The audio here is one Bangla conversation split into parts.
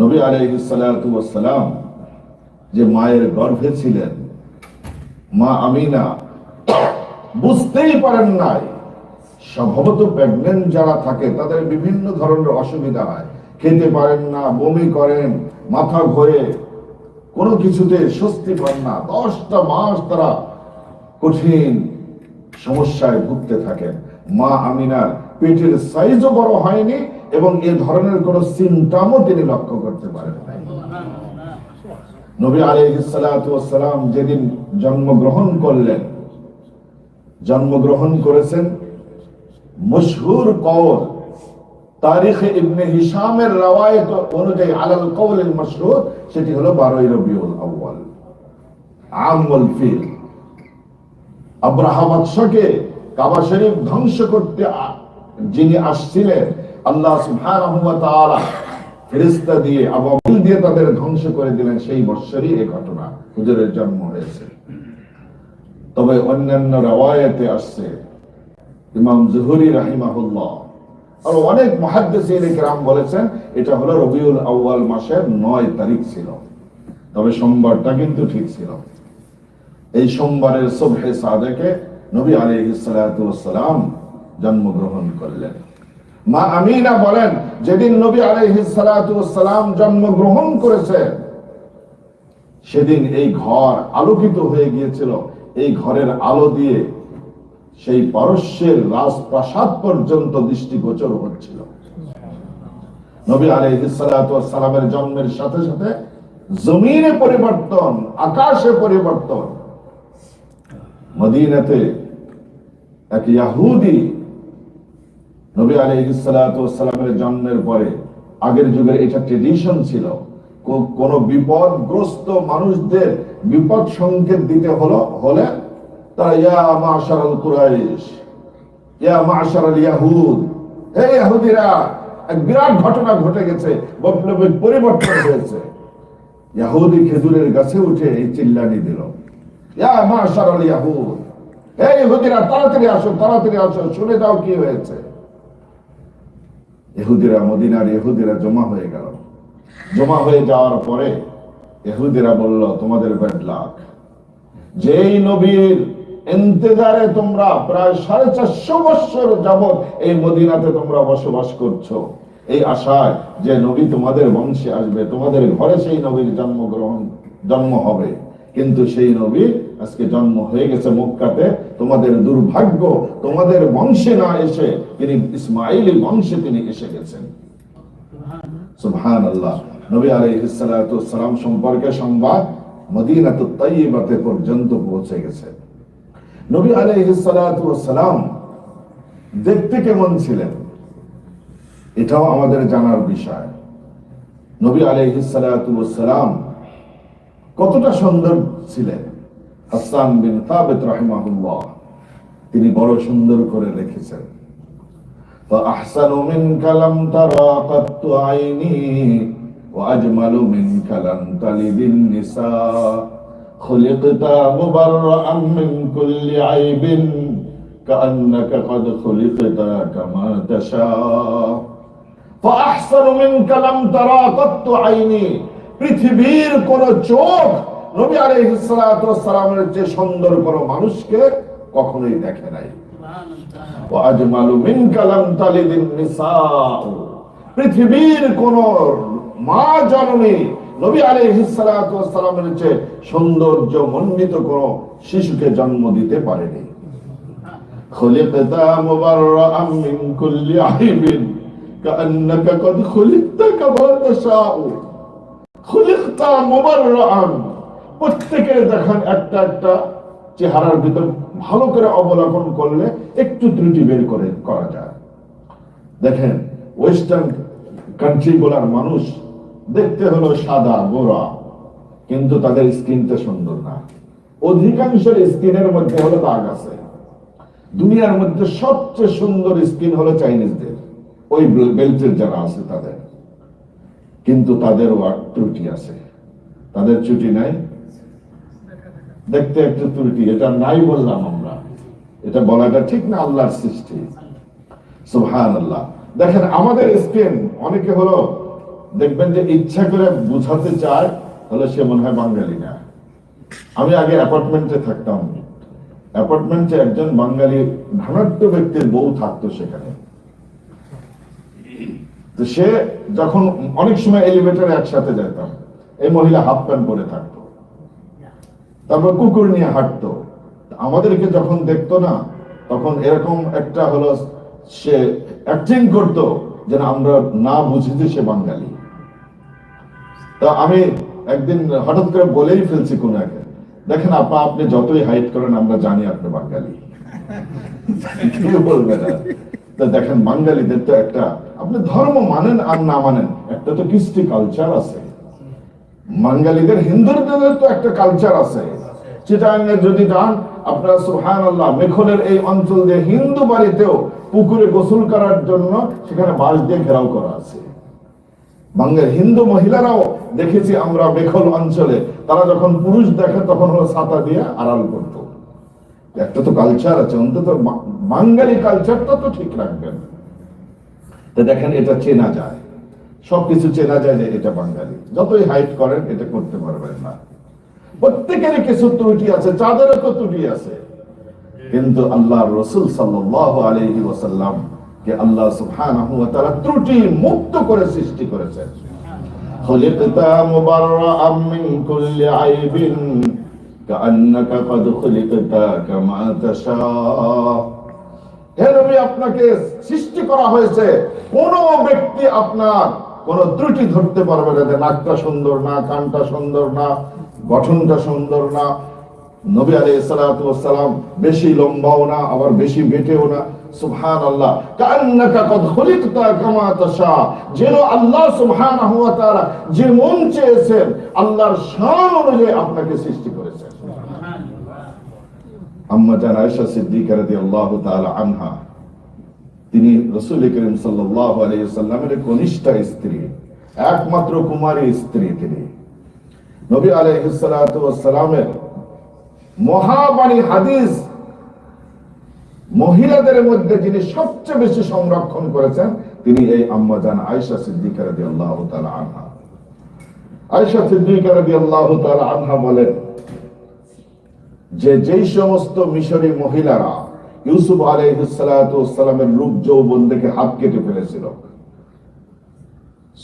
নবী আলাইহিসালাম যে মায়ের গর্ভে ছিলেন, মা আমিনা, বুঝতেই পারেন নাই, স্বভাবত প্রেগনেন্ট যারা থাকে, তাদের বিভিন্ন ধরনের অসুবিধা হয়। খেতে পারেন না, বমি করেন, মাথা ঘোরে, কোনো কিছুতে স্বস্তি পান না। দশটা মাস তারা কঠিন সমস্যায় ভুগতে থাকেন। মা আমিনার পেটের সাইজও বড় হয়নি এবং এ ধরনের কোন সিমটামও তিনি লক্ষ্য করতে পারেন নবী আলাইহিসসালাম যেদিন জন্মগ্রহণ করলেন, জন্মগ্রহণ করেছেন, মশহুর কওল তারিখে ইবনে হিশামের রওয়ায়ত অনুযায়ী আলাল কওল মশহুর, সেটি হলো 12 রবিউল আউয়াল, আমুল কাবা শরীফ ধ্বংস করতে যিনি আসছিলেন আল্লাহ সুহান ফেরিস্তা দিয়ে আবহাওয়া দিয়ে তাদের ধ্বংস করে দিলেন সেই বৎসরই এ ঘটনা। হুজুরের জন্ম হয়েছে। তবে অন্যান্য রেওয়ায়তে আসছে ইমাম জুহরি রাহিমাহুল্লাহ। আর অনেক মহাদ্দেশীর গ্রাম বলেছেন, এটা হলো রবিউল আউ্বাল মাসের নয় তারিখ ছিল। তবে সোমবারটা কিন্তু ঠিক ছিল। এই সোমবারের সোভে সাদেকে নবী আলী সালাম জন্মগ্রহণ করলেন। মা আমিনা বলেন, যেদিন নবী ওয়াসসালাম জন্মগ্রহণ করেছেন সেদিন এই ঘর আলোকিত হয়ে গিয়েছিল। এই ঘরের আলো দিয়ে সেই পারস্যের রাজপ্রাসাদ পর্যন্ত দৃষ্টিগোচর হচ্ছিল। নবী আলাইহিস সালাতু জন্মের সাথে সাথে জমিনে পরিবর্তন, আকাশে পরিবর্তন। মদিনাতে এক ইয়াহুদি নবী আলাইহিসসালামের জন্মের পরে, আগের যুগের এটা ট্রেডিশন ছিল কোন বিপদগ্রস্ত মানুষদের বিপদ সংকেত দিতে হলো, হলে তারা গেছে উঠে এই ইয়া তাড়াতাড়ি আসো তাড়াতাড়ি আসো, শুনে যাও কি হয়েছে। ইহুদিরা মদিনার এহুদিরা জমা হয়ে গেল। জমা হয়ে যাওয়ার পরে এহুদিরা বলল, তোমাদের ব্যাড লাক যেই নবীর ইন্তজারে তোমরা প্রায় সাড়ে চারশো বৎসর যাবৎ এই মদিনাতে তোমরা বসবাস করছ। এই আশায় যে নবী তোমাদের বংশে আসবে, তোমাদের ঘরে সেই নবীর জন্মগ্রহণ, জন্ম হবে। কিন্তু সেই নবী আজকে জন্ম হয়ে গেছে মক্কাতে। তোমাদের দুর্ভাগ্য, তোমাদের বংশে না এসে তিনি ইসমাইলি বংশে তিনি এসে গেছেন। আল্লাহ নবী সম্পর্কে সংবাদ তাইয়্যিবাতে পর্যন্ত পৌঁছে গেছে। নবী দেখতে কেমন ছিলেন? এটাও আমাদের জানার বিষয়। নবী আলাইহিস সালাতু সালাম কতটা সুন্দর ছিলেন হাসান বিন তাবিত রাহিমাহুল্লাহ তিনি বড় সুন্দর করে লিখেছেন فأحسن منك لم ترى قط عيني وأجمل منك لم تلد النساء خلقت مبرأ من كل عيب كأنك قد خلقت كما تشاء فأحسن منك لم ترى قط عيني পৃথিবীর কোন চোখ নবী আলাইহিসসালামের যে সুন্দর কোন মানুষকে কখনোই দেখে নাই। পৃথিবীর কোন মা জননী নবী সৌন্দর্য মন্ডিত কোন শিশুকে জন্ম দিতে পারেনি। খলিকতা কদ খুলিকতা মোবাররান প্রত্যেকের দেখেন একটা একটা চেহারার ভিতর ভালো করে অবলোকন করলে একটু ত্রুটি বের করে, করা যায়। দেখেন ওয়েস্টার্ন কান্ট্রি গুলার মানুষ দেখতে হলো সাদা, গোরা, কিন্তু তাদের স্কিনটা সুন্দর না। অধিকাংশের স্কিনের মধ্যে হলো দাগ আছে। দুনিয়ার মধ্যে সবচেয়ে সুন্দর স্কিন হলো চাইনিজদের, ওই বেল্টের যারা আছে তাদের। কিন্তু তাদেরও আর ত্রুটি আছে। তাদের ছুটি নাই? দেখতে একটু ত্রুটি, এটা নাই বললাম আমরা। এটা বলাটা ঠিক না আল্লাহর সৃষ্টি? সুবহান আল্লাহ দেখেন, আমাদের স্কিন, অনেকে হলো, দেখবেন যে ইচ্ছা করে বুঝাতে চায় তাহলে সে মনে হয় বাঙালি না। আমি আগে অ্যাপার্টমেন্টে থাকতাম। অ্যাপার্টমেন্টে একজন বাঙালি, ধনাঢ্য ব্যক্তির বউ থাকতো সেখানে। তো সে যখন অনেক সময় এলিভেটরে একসাথে যেতাম এই মহিলা হাফ প্যান্ট পরে থাকতো। তারপর কুকুর নিয়ে হাঁটতো। আমাদেরকে যখন দেখতো না, তখন এরকম একটা হলো, সে অ্যাক্টিং করতো যেন আমরা না বুঝি যে সে বাঙালি। তা আমি একদিন হঠাৎ করে বলেই ফেলছি কোন একে দেখেন আপা, আপনি যতই হাইট করেন, আমরা জানি আপনি বাঙালি। কেউ বলবে না। তা দেখেন বাঙালিদের তো একটা, আপনি ধর্ম মানেন আর না মানেন, একটা তো কৃষ্টি কালচার আছে। বাঙালিদের, হিন্দুদের তো একটা কালচার আছে। চিটাঙ্গের যদি যান, আপনারা সুহান আল্লাহ মেখলের এই অঞ্চল দিয়ে হিন্দু বাড়িতেও পুকুরে গোসল করার জন্য সেখানে বাঁশ দিয়ে ঘেরাও করা আছে। বাংলার হিন্দু মহিলারাও দেখেছি আমরা বেখল অঞ্চলে, তারা যখন পুরুষ দেখে তখন হলো ছাতা দিয়ে আড়াল করতো। একটা তো কালচার আছে অন্তত বাঙালি কালচারটা তো ঠিক রাখবেন। তো দেখেন এটা চেনা যায়। সবকিছু চেনা যায় যে এটা বাঙালি। যতই হাইট করেন এটা করতে পারবেন না। প্রত্যেকেরই কিছু ত্রুটি আছে চাঁদেরও তো ত্রুটি আছে। কিন্তু আল্লাহ রসুল সাল্লাহ আলহি ওসাল্লাম কে আল্লাহ ওয়া তাআলা ত্রুটি মুক্ত করে সৃষ্টি করেছেন। খলিকতা মুবাররাআম মিন কুল্লি আইবিন কাআন্নাকা কদ খলিকতা কামা তাশা। হে নবী, আপনাকে সৃষ্টি করা হয়েছে। কোন ব্যক্তি আপনার কোন ত্রুটি ধরতে পারবে না নাকটা সুন্দর না, কানটা সুন্দর না, গঠনটা সুন্দর না। নবী আলী সালাম বেশি লম্বাও না, আবার বেশি বেটেও না। সুবহান কান্নাকা কদ খুলিকতা কামা তাশা। যেন আল্লাহ সুবহানাহু ওয়া তাআলা যে মন চেয়েছেন আল্লাহর শান অনুযায়ী আপনাকে সৃষ্টি করেছেন। আম্মা জান আয়েশা সিদ্দিকা রাদিয়াল্লাহু তাআলা আনহা তিনি রাসূল করিম সাল্লাল্লাহু আলাইহি সাল্লামের কনিষ্ঠ স্ত্রী একমাত্র কুমারী স্ত্রী তিনি। নবী আলাইহিস সালাতু ওয়াস সালামের মহাবাণী হাদিস মহিলাদের মধ্যে যিনি সবচেয়ে বেশি সংরক্ষণ করেছেন, তিনি এই আম্মা জান আয়েশা সিদ্দিকা রাদিয়াল্লাহু তাআলা আনহা। আয়েশা সিদ্দিকা রাদিয়াল্লাহু তাআলা আনহা বলেন, যে যেই সমস্ত মিশরি মহিলারা ইউসুফ আলাইহিসসালামের রূপ যৌবন দেখে হাত কেটে ফেলেছিল।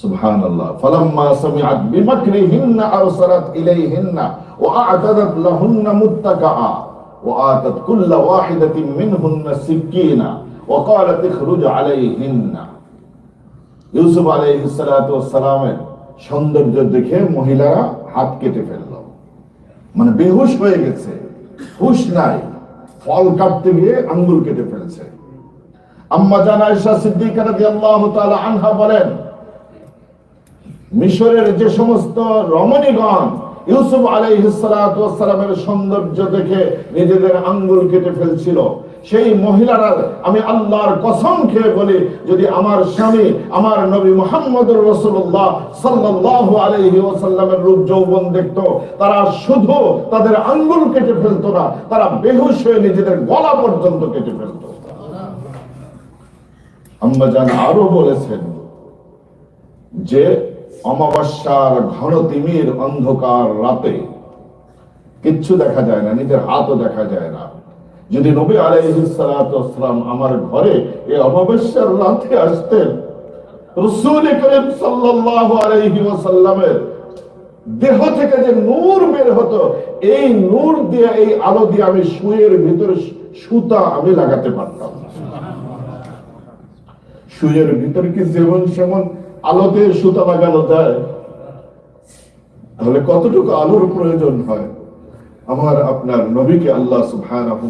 সুবহান আল্লাহ ফালাম্মা সামিআত বিমাকরিহিন্না আরসালাত ইলাইহিন্না ওয়া আ'তাদাত লাহুন্না কুল্লা ওয়াহিদাতিন মিনহুন্না সিকিনা ওয়া ক্বালাত ইখরুজ আলাইহিন্না ইউসুফ আলাইহিস সালাতু ওয়াস সালামের সৌন্দর্য দেখে মহিলারা হাত কেটে ফেলল। মানে বেহুশ হয়ে গেছে। হুশ নাই। ফল কাটতে গিয়ে আঙ্গুল কেটে ফেলছে। আম্মা জান আয়েশা সিদ্দিকা আনহা বলেন, মিশরের যে সমস্ত রমণীগণ ইউসুফ আলাইহিস সালাতু ওয়াস সালামের সৌন্দর্য দেখে নিজেদের আঙ্গুল কেটে ফেলছিল। সেই মহিলারা, আমি আল্লাহর কসম খেয়ে বলি, যদি আমার স্বামী আমার নবী মুহাম্মদুর রাসূলুল্লাহ সাল্লাল্লাহু আলাইহি ওয়াসাল্লামের রূপ যৌবন দেখতো, তারা শুধু তাদের আঙ্গুল কেটে ফেলতো না, তারা বেহুশ হয়ে নিজেদের গলা পর্যন্ত কেটে ফেলতো। আম্মাজান আরও বলেছেন যে অমাবস্যার ঘন তিমির অন্ধকার রাতে কিচ্ছু দেখা যায় না, নিজের হাতও দেখা যায় না। যদি নবী আলাইহিসসালাম আমার ঘরে এই অমাবস্যার রাতে আসতেন দেহ থেকে যে নূর বের হতো, এই নূর দিয়ে, এই আলো দিয়ে আমি শুয়ের ভিতরে সুতা আমি লাগাতে পারতাম। শুয়ের ভিতরে কি যেমন সেমন আলোতে সুতা লাগানো যায়, তাহলে কতটুকু আলোর প্রয়োজন হয়? আমার, আপনার নবীকে আল্লাহ সুবহানাহু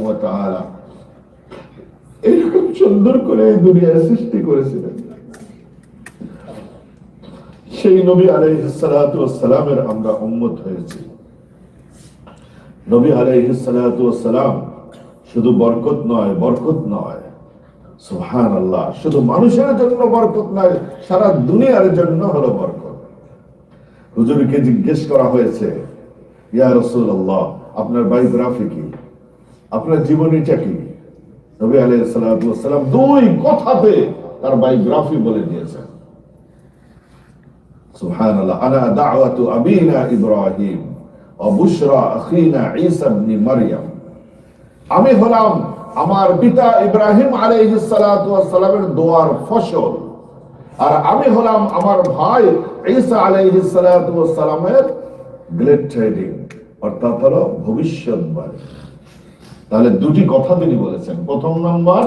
এরকম সুন্দর করে এই দুনিয়ায় সৃষ্টি করেছিলেন। সেই নবী আলাইহিস সালাতু ওয়াস সালামের আমরা উম্মত হয়েছি। নবী আলাইহিস সালাতু ওয়াস সালাম শুধু বরকত নয় বরকত নয়। শুধু মানুষের জন্য বরকত সারা দুনিয়ার জন্য হলো বরকত। হুজুরকে জিজ্ঞেস করা হয়েছে, ইয়া আপনার বায়োগ্রাফি কি? আপনার জীবনীটা কি? বলে আমি হলাম আমার পিতা ইব্রাহিম আলাইহিস সালাতু ওয়াস সালামের দোয়ার ফসল। আর আমি হলাম আমার ভাই ঈসা আলাইহিস সালাতু ওয়াস সালামের গ্লেড ট্রেডিং, অর্থাৎ হলো ভবিষ্যৎবাণী। তাহলে দুটি কথা তিনি বলেছেন। প্রথম নম্বর,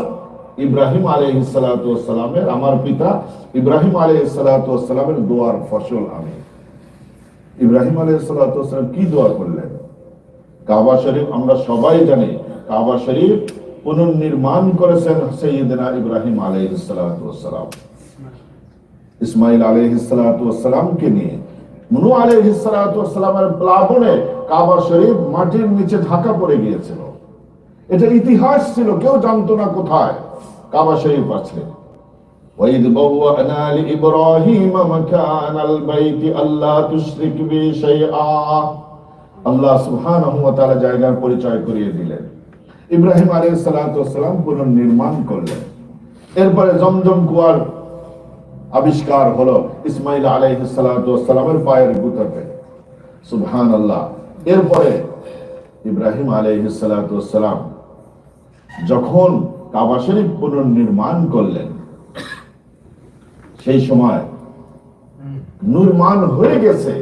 ইব্রাহিম আলাইহিস সালাতু ওয়াস সালামের, আমার পিতা ইব্রাহিম আলাইহিস সালাতু ওয়াস সালামের দোয়ার ফসল আমি। ইব্রাহিম আলাইহিস সালাতু ওয়াস সালাম কি দোয়া করলেন? কাবা শরীফ আমরা সবাই জানি, কাবা শরীফ পুনর্নির্মাণ করেছেন সৈয়দনা ইব্রাহিম আলাইহিস সালাতু ওয়াস সালাম ইসমাইল আলাইহিস সালাতু ওয়াস সালামকে নিয়ে মুনু আলাইহিস সালাতু ওয়াস সালামের প্লাবনে কাবা শরীফ মাটির নিচে ঢাকা পড়ে গিয়েছিল এটা ইতিহাস ছিল কেউ জানতো না কোথায় কাবা শরীফ আছে وإذ بوأنا لإبراهيم مكان البيت ألا تشرك بي شيئا আল্লাহ সুবহানাহু ওয়া তাআলা জায়গার পরিচয় করিয়ে দিলেন ইব্রাহিম সালাতু সালাম পুনর্নির্মাণ করলেন। এরপরে জমজম কুয়ার আবিষ্কার হলো ইসমাইল সালাতু সালামের পায়ের গুতাতে। সুবহানাল্লাহ। এরপরে ইব্রাহিম সালাতু সালাম যখন কাবা শরীফ পুনর্নির্মাণ করলেন, সেই সময় নির্মাণ হয়ে গেছে।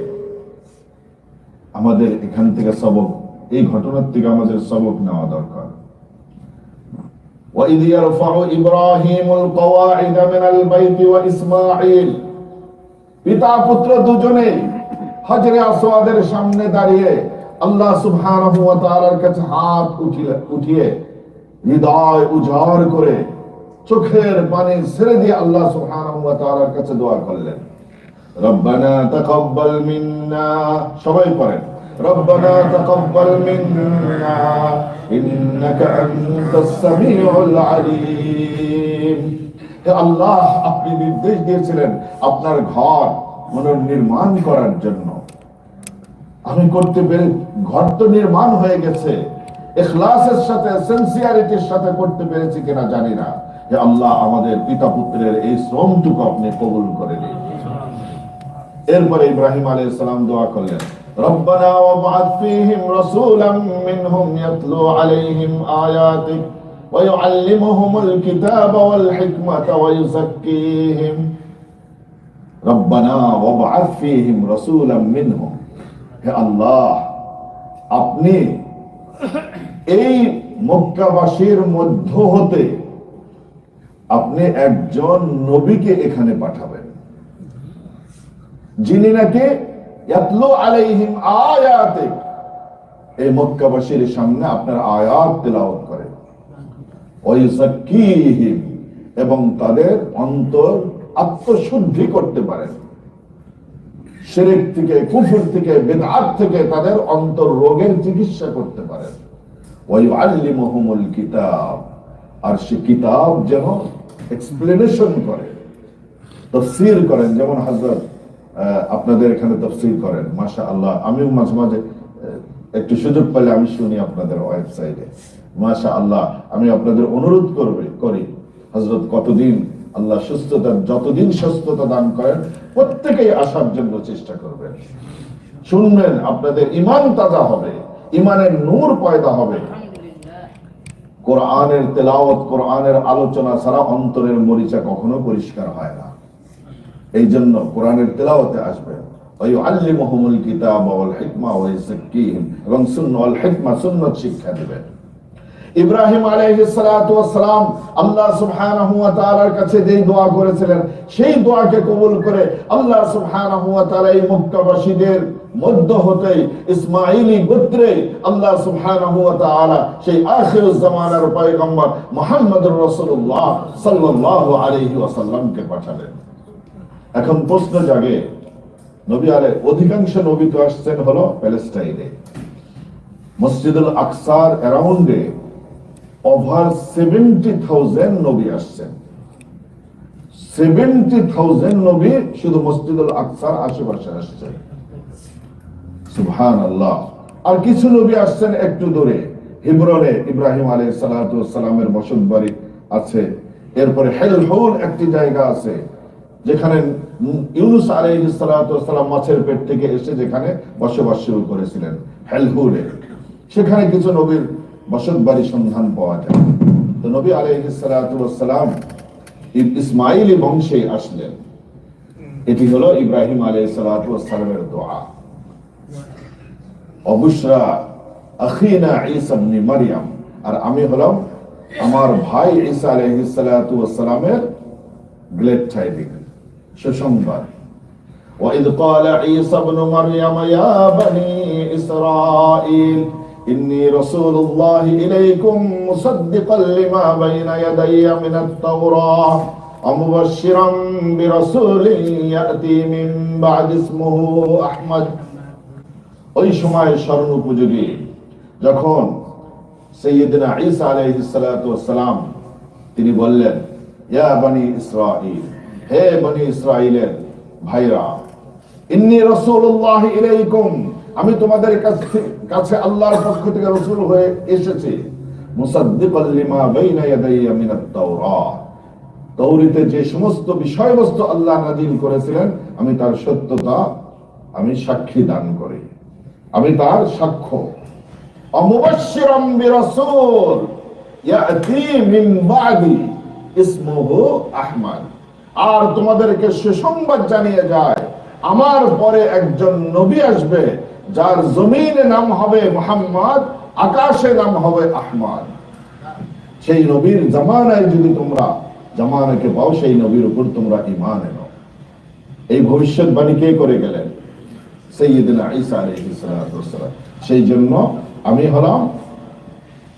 আমাদের এখান থেকে সবক, এই ঘটনার থেকে আমাদের সবক নেওয়া দরকার। وإذ يرفع إبراهيم القواعد من البيت وإسماعيل পিতা পুত্র দুজনে হজরে আসওয়াদের সামনে দাঁড়িয়ে আল্লাহ সুবহানাহু ওয়া তাআলার কাছে হাত উঠিয়ে উঠিয়ে হৃদয় উজাড় করে চোখের পানি ছেড়ে দিয়ে আল্লাহ সুবহানাহু ওয়া তাআলার কাছে দোয়া করলেন রব্বানা তাকাব্বাল মিন্না সবাই পড়েন ربنا تقبل منا إنك أنت السميع العليم হে আল্লাহ আপনি নির্দেশ দিয়েছিলেন আপনার ঘর পুনর্নির্মাণ করার জন্য আমি করতে পেরে ঘর তো নির্মাণ হয়ে গেছে এখলাসের সাথে সেন্সিয়ারিটির সাথে করতে পেরেছি কিনা জানি না যে আল্লাহ আমাদের পিতা পুত্রের এই শ্রমটুকু আপনি কবুল করে নিন এরপরে ইব্রাহিম আলাইহিস সালাম দোয়া করলেন ربنا وابعث فيهم رسولا منهم يتلو عليهم آياتك ويعلمهم الكتاب والحكمة ويزكيهم ربنا وابعث فيهم رسولا منهم হে আল্লাহ আপনি এই মক্কাবাসীর মধ্য হতে আপনি একজন নবীকে এখানে পাঠাবেন যিনি নাকি এই মক্কাবাসীর সামনে আপনার আয়াত তেলাওয়াত করে ওয়াইযাক্কিহিম এবং তাদের অন্তর আত্মশুদ্ধি করতে পারেন। শিরিক থেকে, কুফর থেকে বিদআত থেকে তাদের অন্তর রোগের চিকিৎসা করতে পারেন। ওয়াইউআল্লিমুহুমুল কিতাব, আর সে কিতাব যেন এক্সপ্লেনেশন করে, তফসির করেন। যেমন হযরত আপনাদের এখানে তফসিল করেন। মাশা আল্লাহ আমিও মাঝে মাঝে একটু সুযোগ পেলে আমি শুনি আপনাদের ওয়েবসাইটে। মাশা আল্লাহ আমি আপনাদের অনুরোধ করবে, করি। হজরত কতদিন আল্লাহ সুস্থতা, যতদিন সুস্থতা দান করেন, প্রত্যেকেই আসার জন্য চেষ্টা করবেন। শুনবেন, আপনাদের ইমান তাজা হবে ইমানের নূর পয়দা হবে। কোরআনের তেলাওয়াত, কোরআনের আলোচনা ছাড়া অন্তরের মরিচা কখনো পরিষ্কার হয় না। এই জন্য কোরআনের তেলাওয়াতে আসবেন ওয়াইউআল্লিমুহুমুল কিতাব ওয়াল হিকমা ওয়া ইউযাক্কিহিম এবং সুন্নাহ ওয়াল হিকমা সুন্নাত শিক্ষা দিবেন। ইব্রাহিম আলাইহিস সালাতু ওয়াস সালাম আল্লাহ সুবহানাহু ওয়া তাআলার কাছে যেই দোয়া করেছিলেন, সেই দোয়াকে কবুল করে আল্লাহ সুবহানাহু ওয়া তাআলা এই মক্কাবাসীদের মধ্য হতে ইসমাইলি গোত্রে আল্লাহ সুবহানাহু ওয়া তাআলা সেই আখিরুজ জামানার পয়গম্বর মুহাম্মদুর রাসূলুল্লাহ সাল্লাল্লাহু আলাইহি ওয়াসাল্লামকে পাঠালেন। এখন প্রশ্ন জাগে, নবী আলে, অধিকাংশ নবী তো আসছেন হলো প্যালেস্টাইনে। মসজিদুল আকসার অ্যারাউন্ডে ওভার সেভেন্টি থাউজেন্ড নবী আসছেন। সেভেন্টি থাউজেন্ড নবী শুধু মসজিদুল আকসার আশেপাশে আসছেন সুবহান আল্লাহ আর কিছু নবী আসছেন একটু দূরে। হিব্রনে ইব্রাহিম আলাইহিস সালাতু ওয়াস বসত বাড়ি আছে। এরপরে হেলহোল একটি জায়গা আছে। যেখানে ইউনুস আলাইহিসসালাম মাছের পেট থেকে এসে যেখানে বসবাস শুরু করেছিলেন হেলহুরে সেখানে কিছু নবীর বসত বাড়ি সন্ধান পাওয়া যায়। তো নবী আলাইহিসসালাম ইসমাইলি বংশে আসলেন। এটি হলো ইব্রাহিম আলাইহিসসালামের দোয়া। অবুশরা আখিনা ঈসা ইবনে মারইয়াম আর আমি হলাম আমার ভাই ঈসা আলাইহিস সালাতু ওয়াস সালামের গ্লেড টাইডিং সুসংবাদ وإذ قال عيسى ابن مريم يا بني إسرائيل إني رسول الله إليكم مصدقا لما بين يدي من التوراة ومبشرا برسول يأتي من بعد اسمه أحمد ওই সময় স্মরণ উপযোগী যখন সৈয়দিনা ঈসা আলাইহিসসালাম তিনি বললেন ইয়া বনি ইসরাইল হে বনি ইসরাইলের ভাইরা, ইন্নী ইলাইকুম আমি তোমাদের কাছে কাছে আল্লাহর পক্ষ থেকে রাসূল হয়ে এসেছি। মুসাদ্দিকাল লিমা বাইনা ইয়াদাইয়া মিনাত তাওরাত। যে সমস্ত বিষয়বস্তু আল্লাহ নাজিল করেছিলেন, আমি তার সত্যতা আমি সাক্ষী দান করি। আমি তার সাক্ষ্য। অমুবাশশিরাম বিরাসূল, ইয়াতি মিন বাদি, ইসমুহু আর তোমাদেরকে সুসংবাদ জানিয়ে যায়। আমার পরে একজন নবী আসবে, যার জমিনে নাম হবে মুহাম্মদ আকাশে নাম হবে আহমদ। সেই নবীর জামানায় যদি তোমরা জামানাকে পাও, সেই নবীর উপর তোমরা ইমান এনো। এই ভবিষ্যৎবাণী কে করে গেলেন? সেই জন্য আমি হলাম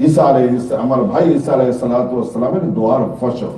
ঈসা আমার ভাই ঈসা আলাইহিস সালাতু ওয়াসসালামের দোয়ার ফসল।